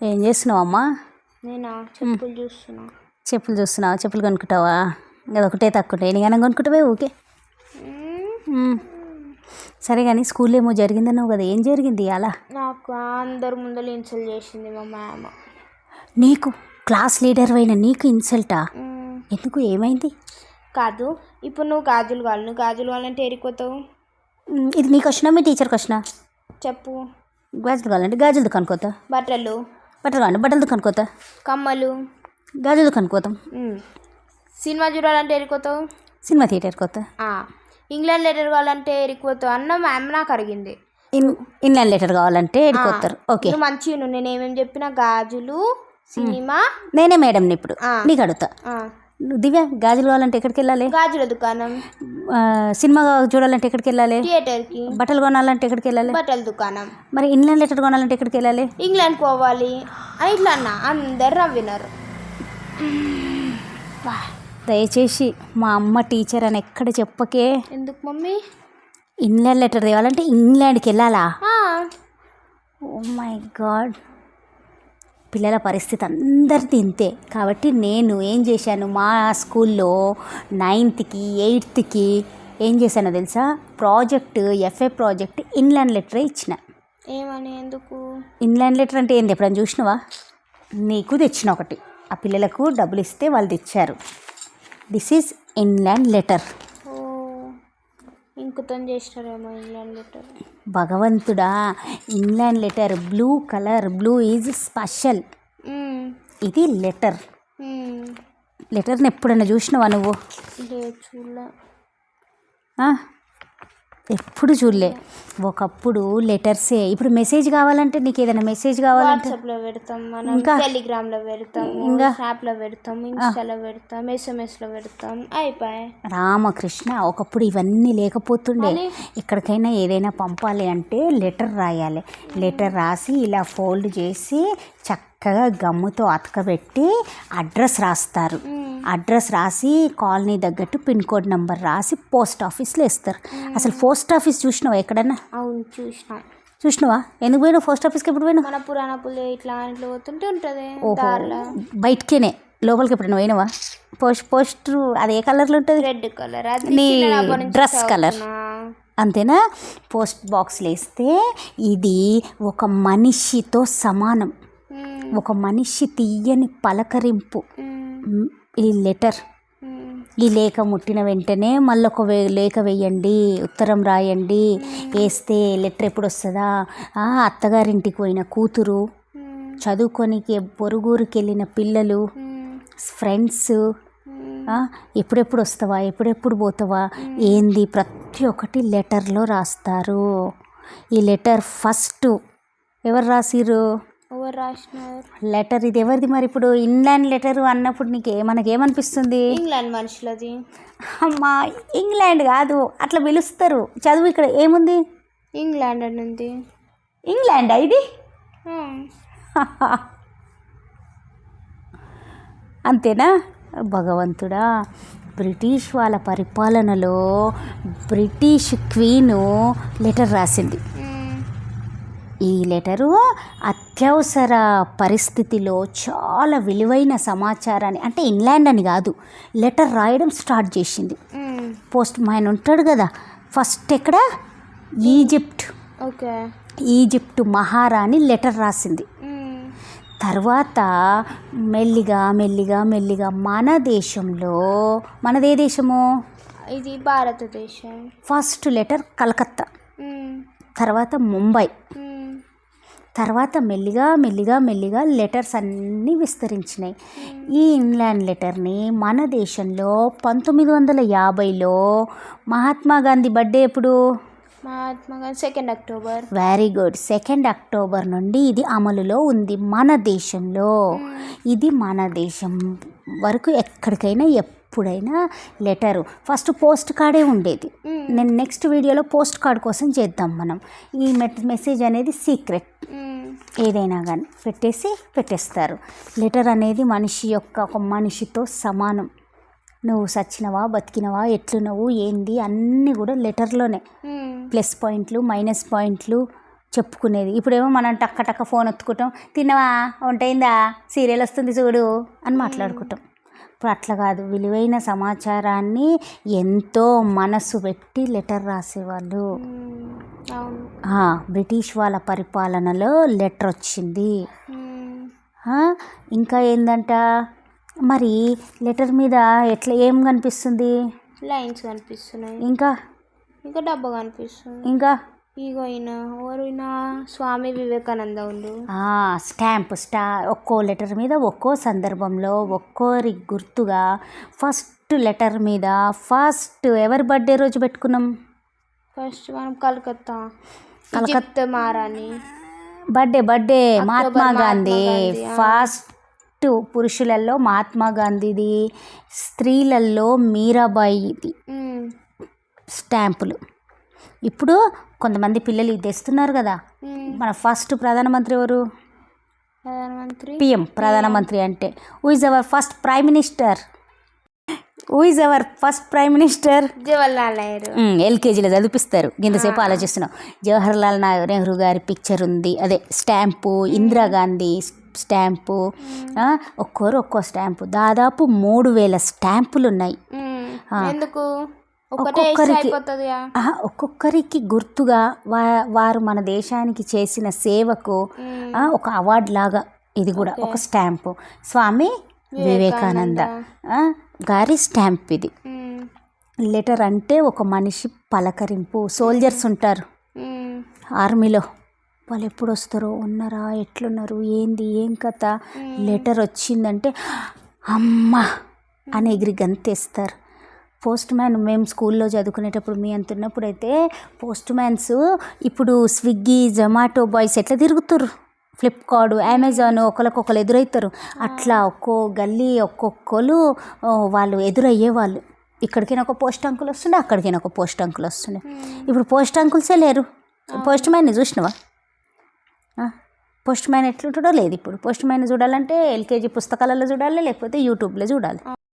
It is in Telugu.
ఏం చేస్తున్నావు అమ్మా? నేనా? చెప్పులు చూస్తున్నా. చెప్పులు చూస్తున్నావా? చెప్పులు కొనుక్కుంటావా? అది ఒకటే తక్కువ. ఎన్నిగానం కొనుక్కుంటావే? ఊకే మ్మ్. సరే కానీ స్కూల్లో ఏమో జరిగిందన్నావు కదా. ఏం జరిగింది అలా నాకు అందరు ముందర ఇన్సల్ట్ చేసింది మా మ్యామ్ నీకు? క్లాస్ లీడర్ అయిన నీకు ఇన్సల్టా ఎందుకు? ఏమైంది? కాదు ఇప్పుడు నువ్వు గాజులు కావాలి. నువ్వు గాజులు కావాలంటే ఏరిపోతావు మ్మ్, ఇది నీకు వచ్చినా మీ టీచర్కి వచ్చినా చెప్పు. గాజులు కావాలంటే గాజులు దుకాణుకోతా బట్టలు? బట్టలు కావాలంటే బట్టలు దుకాణుకోతా కమ్మలు. గాజులు దుకాణుకోతాం ఉమ్. సినిమా చూడాలంటే ఏరిపోతావు సినిమా థియేటర్కి పోతా. ఇంగ్లాండ్ లెటర్ కావాలంటే ఏరిపోతావు అన్న మ్యామ్ నాకు అడిగింది. ఇన్ ఇన్లాండ్ లెటర్ కావాలంటే ఎడుకోతారు ఓకే. మంచిగా నేను ఏమేమి చెప్పినా గాజులు సినిమా. నేనే మేడం ఇప్పుడు. నీకు అడుగుతా. దివ్య గాజులు కావాలంటే ఎక్కడికి వెళ్ళాలి? గాజుల దుకాణం. సినిమా చూడాలంటే ఎక్కడికి వెళ్ళాలి? థియేటర్కి. బట్టలు కొనాలంటే ఎక్కడికి వెళ్ళాలి? బట్టల దుకాణం. మరి ఇన్లాండ్ లెటర్ కొనాలంటే ఎక్కడికి వెళ్ళాలి? ఇంగ్లాండ్ పోవాలి. అని ఇట్లా అన్న అందరు నవ్వినారు. దయచేసి మా అమ్మ టీచర్ అని ఎక్కడ చెప్పకే. ఎందుకు మమ్మీ? ఇన్లాండ్ లెటర్ తేవాలంటే ఇంగ్లాండ్కి వెళ్ళాలా. Oh my god. పిల్లల పరిస్థితి అందరిది ఇంతే కాబట్టి నేను ఏం చేశాను? మా స్కూల్లో నైన్త్కి ఎయిత్కి ఏం చేశానో తెలుసా? Project F A project inland లెటరే ఇచ్చిన. ఏమని? ఎందుకు? ఇన్లాండ్ లెటర్ అంటే ఏంది? ఎప్పుడైనా చూసినావా? నీకు తెచ్చిన ఒకటి. ఆ పిల్లలకు డబ్బులు ఇస్తే వాళ్ళు తెచ్చారు. This is inland letter. ఇంకుతో చేసినారేమో ఇంగ్లాండ్ లెటర్ భగవంతుడా inland letter blue colour blue is special ఇది లెటర్ లెటర్ని ఎప్పుడైనా చూసినావా నువ్వు? చూడలే. ఆ? ఎప్పుడు చూడలే ఒకప్పుడు లెటర్సే ఇప్పుడు మెసేజ్ కావాలంటే నీకు ఏదైనా మెసేజ్ కావాలంటే వాట్సాప్లో పెడతాం మనం ఇంకా? టెలిగ్రామ్లో పెడతాం ఇంకా? స్నాప్లో పెడతాం ఇన్స్టాలో పెడతాం ఎస్ఎంఎస్లో పెడతాం అయిపోయి రామకృష్ణ ఒకప్పుడు ఇవన్నీ లేకపోతుండే? ఎక్కడికైనా ఏదైనా పంపాలి అంటే లెటర్ రాయాలి లెటర్ రాసి ఇలా ఫోల్డ్ చేసి చక్కగా గమ్ముతో అతకబెట్టి అడ్రస్ రాస్తారు. అడ్రస్ రాసి కాలనీ తగ్గట్టు పిన్ కోడ్ నెంబర్ రాసి పోస్ట్ ఆఫీస్లో వేస్తారు అసలు పోస్ట్ ఆఫీస్ చూసినావా ఎక్కడన్నా? అవును చూసినాం. చూసినావా? ఎందుకు పోయినావు? పోస్ట్ ఆఫీస్కి ఎప్పుడు పోయినావు? మన పురాణ పులి ఇట్లా ఇట్లా పోతుంటే ఉంటది బయటికేనే? లోపలికి ఎప్పుడైనా పోయినావా? పోస్ట్ పోస్ట్ అది ఏ కలర్లో ఉంటుంది? రెడ్ కలర్ నీ డ్రెస్ కలర్. అంతేనా? పోస్ట్ బాక్స్లో వేస్తే ఇది ఒక మనిషితో సమానం. ఒక మనిషి తీయని పలకరింపు. ఈ లెటర్. ఈ లేఖ ముట్టిన వెంటనే మళ్ళీ ఒక వే లేఖ వేయండి ఉత్తరం రాయండి వేస్తే లెటర్ ఎప్పుడు వస్తుందా అత్తగారింటికి పోయిన కూతురు. చదువుకోనికి పొరుగురికి వెళ్ళిన పిల్లలు. ఫ్రెండ్స్ ఎప్పుడెప్పుడు వస్తావా ఎప్పుడెప్పుడు పోతావా? ఏంది? ప్రతి ఒక్కటి లెటర్లో రాస్తారు. ఈ లెటర్ ఫస్ట్. ఎవరు రాసిరు ఎవరు రాసినారు? లెటర్ ఇది ఎవరిది మరి ఇప్పుడు? ఇన్లాండ్ లెటర్ అన్నప్పుడు నీకు మనకేమనిపిస్తుంది? ఇంగ్లాండ్ మనుషులది. అమ్మా ఇంగ్లాండ్ కాదు. అట్లా పిలుస్తారు. చదువు ఇక్కడ ఏముంది? ఇంగ్లాండ్ అని ఉంది. ఇంగ్లాండ్ ఇది. అంతేనా? భగవంతుడా బ్రిటిష్ వాళ్ళ పరిపాలనలో బ్రిటిష్ క్వీను లెటర్ రాసింది. ఈ లెటరు అత్యవసర పరిస్థితిలో చాలా విలువైన సమాచారాన్ని అంటే ఇంగ్లాండ్ అని కాదు లెటర్ రాయడం స్టార్ట్ చేసింది. పోస్ట్ మ్యాన్ ఉంటాడు కదా ఫస్ట్ ఎక్కడ? ఈజిప్ట్. ఓకే. ఈజిప్ట్ మహారాణి లెటర్ రాసింది. తర్వాత మెల్లిగా మెల్లిగా మెల్లిగా మన దేశంలో మనదే దేశము? ఇది భారతదేశం. First letter Calcutta. తర్వాత ముంబై. తర్వాత మెల్లిగా మెల్లిగా మెల్లిగా లెటర్స్ అన్నీ విస్తరించినాయి. ఈ ఇంగ్లాండ్ లెటర్ని మన దేశంలో పంతొమ్మిది వందల యాభైలో మహాత్మా గాంధీ బర్త్డే ఎప్పుడు? Mahatma Gandhi second October very good second October నుండి ఇది అమలులో ఉంది మన దేశంలో. ఇది మన దేశం వరకు ఎక్కడికైనా ఎప్పుడైనా లెటరు. ఫస్ట్ పోస్ట్ కార్డే ఉండేది. నేను నెక్స్ట్ వీడియోలో పోస్ట్ కార్డ్ కోసం చేద్దాం మనం. ఈ మెసేజ్ అనేది సీక్రెట్. మ్మ్. ఏదైనా కానీ పెట్టేసి పెట్టేస్తారు. లెటర్ అనేది మనిషి యొక్క ఒక మనిషితో సమానం. నువ్వు సచ్చినవా బతికినవా ఎట్లున్నావు ఏంది అన్నీ కూడా లెటర్లోనే. ప్లస్ పాయింట్లు మైనస్ పాయింట్లు చెప్పుకునేది. ఇప్పుడేమో మనం టక్క టక్క ఫోన్ ఎత్తుకుంటాం తిన్నవా? వంట అయిందా సీరియల్ వస్తుంది చూడు అని మాట్లాడుకుంటాం. ఇప్పుడు అట్లా కాదు. విలువైన సమాచారాన్ని ఎంతో మనసు పెట్టి లెటర్ రాసేవాళ్ళు. బ్రిటిష్ వాళ్ళ పరిపాలనలో లెటర్ వచ్చింది. ఇంకా ఏందంట? మరి లెటర్ మీద ఎట్లా ఏం కనిపిస్తుంది? లైన్స్ కనిపిస్తున్నాయి. ఇంకా? ఇంకా డబ్బా కనిపిస్తుంది. ఇంకా? ఇగో ఈయన స్వామి వివేకానంద ఉండు. ఆ, స్టాంప్ స్టా ఒక్కో లెటర్ మీద ఒక్కో సందర్భంలో ఒక్కోరి గుర్తుగా ఫస్ట్ లెటర్ మీద ఫస్ట్ ఎవరి బర్త్డే రోజు పెట్టుకున్నాం? ఫస్ట్ మనం Calcutta. Calcutta- మారాని birthday birthday Mahatma Gandhi. First పురుషులలో మహాత్మా గాంధీది స్త్రీలలో మీరాబాయిది. స్టాంపులు. ఇప్పుడు కొంతమంది పిల్లలు ఇది తెస్తున్నారు కదా. మన ఫస్ట్ ప్రధానమంత్రి ఎవరు? ప్రధానమంత్రి? పిఎం ప్రధానమంత్రి అంటే. Who is our first prime minister who is our first prime minister Jawaharlal Nehru. ఎల్కేజీలో చదివిపిస్తారు. ఇంతసేపు ఆలోచిస్తున్నాం. జవహర్లాల్ నెహ్- నెహ్రూ గారి పిక్చర్ ఉంది. అదే స్టాంపు ఇందిరాగాంధీ స్టాంపు. ఒక్కోరు ఒక్కో స్టాంపు. దాదాపు మూడు వేల స్టాంపులు ఉన్నాయి. ఎందుకు? ఒక్కొక్కరికి- ఒక్కొక్కరికి గుర్తుగా వా వారు మన దేశానికి చేసిన సేవకు ఒక అవార్డు లాగా ఇది కూడా ఒక స్టాంపు. స్వామి వివేకానంద గారి స్టాంప్ ఇది. లెటర్ అంటే ఒక మనిషి పలకరింపు. సోల్జర్స్ ఉంటారు. ఆర్మీలో. వాళ్ళు ఎప్పుడు వస్తారో ఉన్నారా ఎట్లున్నారు ఏంది ఏం కథ? లెటర్ వచ్చిందంటే అమ్మ! అని ఎగిరి గంతేస్తారు. పోస్ట్ మ్యాన్ మేము స్కూల్లో చదువుకునేటప్పుడు మీ అంత ఉన్నప్పుడు అయితే పోస్ట్ మ్యాన్స్ ఇప్పుడు స్విగ్గీ జొమాటో బాయ్స్ ఎట్లా తిరుగుతారు ఫ్లిప్కార్ట్ అమెజాన్ ఒకరికొకరు ఎదురవుతారు అట్లా ఒక్కో గల్లీ ఒక్కొక్కరు వాళ్ళు ఎదురయ్యే వాళ్ళు ఇక్కడికైనా ఒక పోస్ట్ అంకుల్ వస్తుండే అక్కడికైనా ఒక పోస్ట్ అంకుల్ వస్తుండే. ఇప్పుడు పోస్ట్ అంకుల్సే లేరు. పోస్ట్ మ్యాన్ని చూసినవా? పోస్ట్ మ్యాన్ ఎట్లుంటాడో లేదు ఇప్పుడు. పోస్ట్ మ్యాన్ చూడాలంటే ఎల్కేజీ పుస్తకాలలో చూడాలి లేకపోతే యూట్యూబ్లో చూడాలి.